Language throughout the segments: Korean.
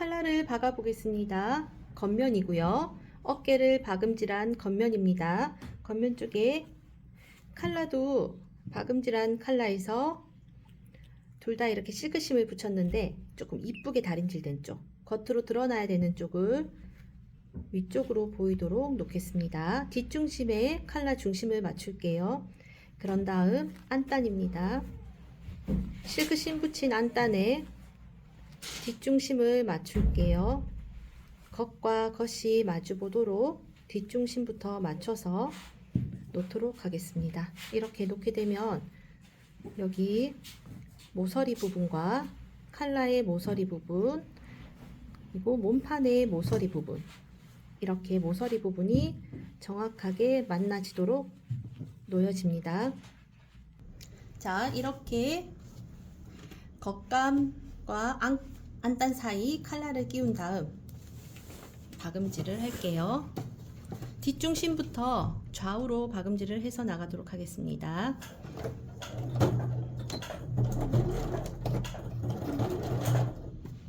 칼라를 박아 보겠습니다. 겉면이고요. 어깨를 박음질한 겉면입니다. 겉면 쪽에 칼라도 박음질한 칼라에서 둘 다 이렇게 실크심을 붙였는데 조금 이쁘게 다림질된 쪽 겉으로 드러나야 되는 쪽을 위쪽으로 보이도록 놓겠습니다. 뒷중심에 칼라 중심을 맞출게요. 그런 다음 안단입니다. 실크심 붙인 안단에 뒷중심을 맞출게요. 겉과 겉이 마주 보도록 뒷중심부터 맞춰서 놓도록 하겠습니다. 이렇게 놓게 되면 여기 모서리 부분과 칼라의 모서리 부분 그리고 몸판의 모서리 부분 이렇게 모서리 부분이 정확하게 만나지도록 놓여집니다. 자, 이렇게 겉감과 안, 안단 사이 칼라를 끼운 다음 박음질을 할게요. 뒷중심부터 좌우로 박음질을 해서 나가도록 하겠습니다.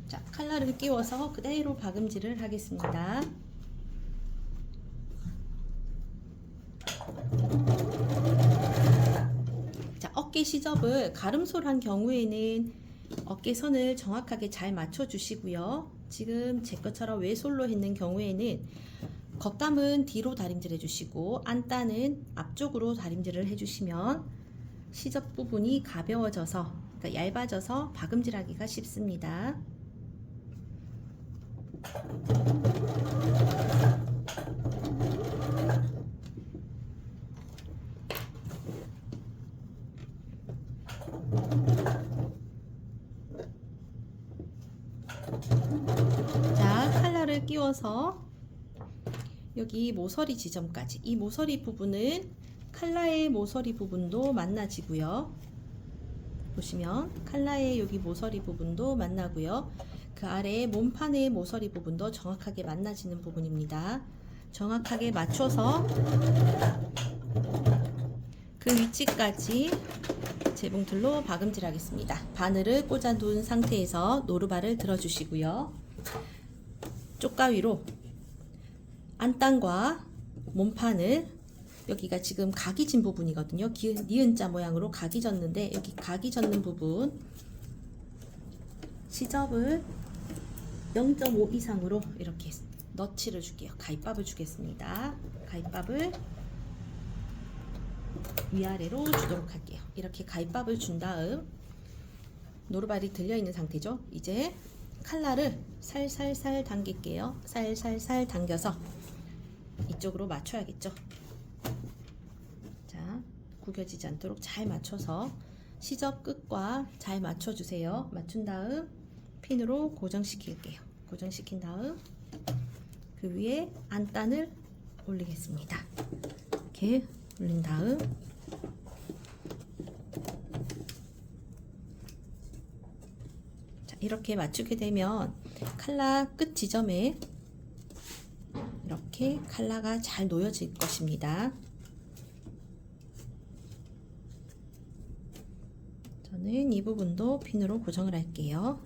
자, 칼라를 끼워서 그대로 박음질을 하겠습니다. 자, 어깨 시접을 가름솔한 경우에는 어깨 선을 정확하게 잘 맞춰 주시고요. 지금 제 것처럼 외솔로 했는 경우에는 겉감은 뒤로 다림질 해주시고 안단은 앞쪽으로 다림질을 해주시면 시접 부분이 가벼워져서 그러니까 얇아져서 박음질하기가 쉽습니다. 자, 칼라를 끼워서 여기 모서리 지점까지 이 모서리 부분은 칼라의 모서리 부분도 만나지고요. 보시면 칼라의 여기 모서리 부분도 만나고요. 그 아래 몸판의 모서리 부분도 정확하게 만나지는 부분입니다. 정확하게 맞춰서 그 위치까지 재봉틀로 박음질 하겠습니다. 바늘을 꽂아둔 상태에서 노루발을 들어주시고요. 쪽가위로 안단과 몸판을 여기가 지금 각이 진 부분이거든요. 기, 니은자 모양으로 각이 졌는데 여기 각이 졌는 부분 시접을 0.5 이상으로 이렇게 너치를 줄게요. 가위밥을 주겠습니다. 가위밥을 위아래로 주도록 할게요. 이렇게 가위밥을 준 다음 노루발이 들려 있는 상태죠. 이제 칼날을 살살살 당길게요. 살살살 당겨서 이쪽으로 맞춰야겠죠. 자, 구겨지지 않도록 잘 맞춰서 시접 끝과 잘 맞춰주세요. 맞춘 다음 핀으로 고정시킬게요. 고정시킨 다음 그 위에 안단을 올리겠습니다. 이렇게 올린 다음 이렇게 맞추게 되면 칼라 끝 지점에 이렇게 칼라가 잘 놓여질 것입니다. 저는 이 부분도 핀으로 고정을 할게요.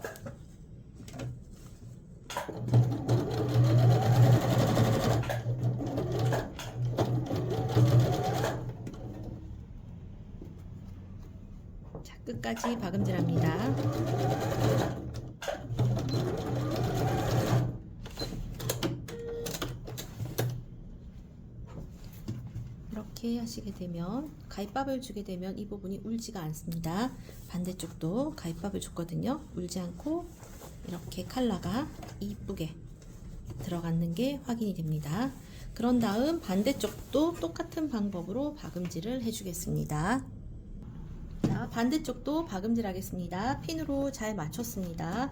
자, 끝까지 박음질합니다. 이렇게 하시게 되면 가위밥을 주게 되면 이 부분이 울지가 않습니다. 반대쪽도 가위밥을 줬거든요. 울지 않고 이렇게 칼라가 이쁘게 들어가는 게 확인이 됩니다. 그런 다음 반대쪽도 똑같은 방법으로 박음질을 해주겠습니다. 자, 반대쪽도 박음질 하겠습니다. 핀으로 잘 맞췄습니다.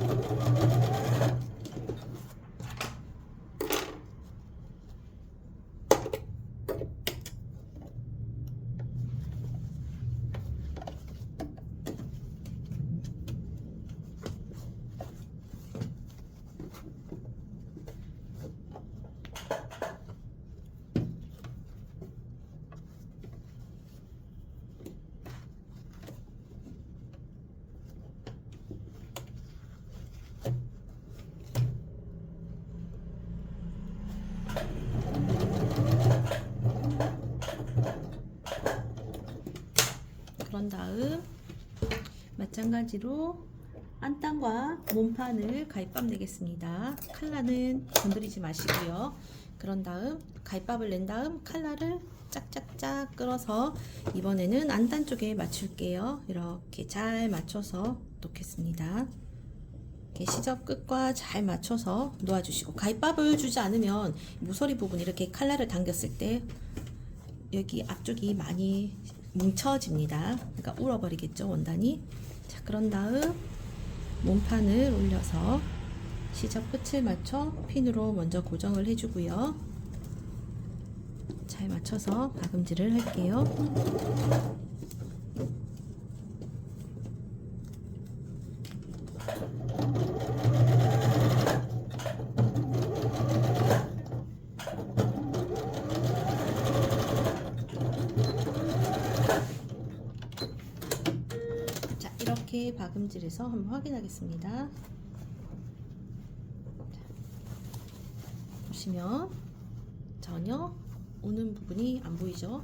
그런 다음 마찬가지로 안단과 몸판을 가입밥 내겠습니다. 칼라는 건드리지 마시고요. 그런 다음 가입밥을 낸 다음 칼라를 짝짝짝 끌어서 이번에는 안단 쪽에 맞출게요. 이렇게 잘 맞춰서 놓겠습니다. 시접 끝과 잘 맞춰서 놓아주시고 가입밥을 주지 않으면 모서리 부분 이렇게 칼라를 당겼을 때 여기 앞쪽이 많이 뭉쳐집니다. 그러니까 울어버리겠죠 원단이. 자 그런 다음 몸판을 올려서 시접 끝을 맞춰 핀으로 먼저 고정을 해주고요. 잘 맞춰서 박음질을 할게요. 박음질해서 한번 확인하겠습니다. 자, 보시면 전혀 오는 부분이 안 보이죠?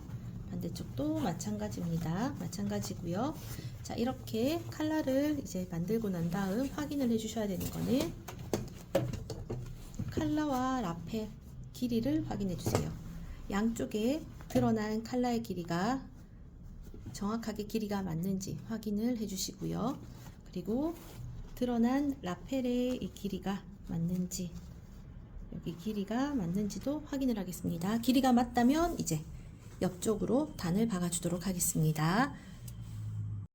반대쪽도 마찬가지입니다. 마찬가지고요. 자, 이렇게 칼라를 이제 만들고 난 다음 확인을 해 주셔야 되는 거는 칼라와 라페 길이를 확인해 주세요. 양쪽에 드러난 칼라의 길이가 정확하게 길이가 맞는지 확인을 해주시고요. 그리고 드러난 라펠의 이 길이가 맞는지 여기 길이가 맞는지도 확인을 하겠습니다. 길이가 맞다면 이제 옆쪽으로 단을 박아주도록 하겠습니다.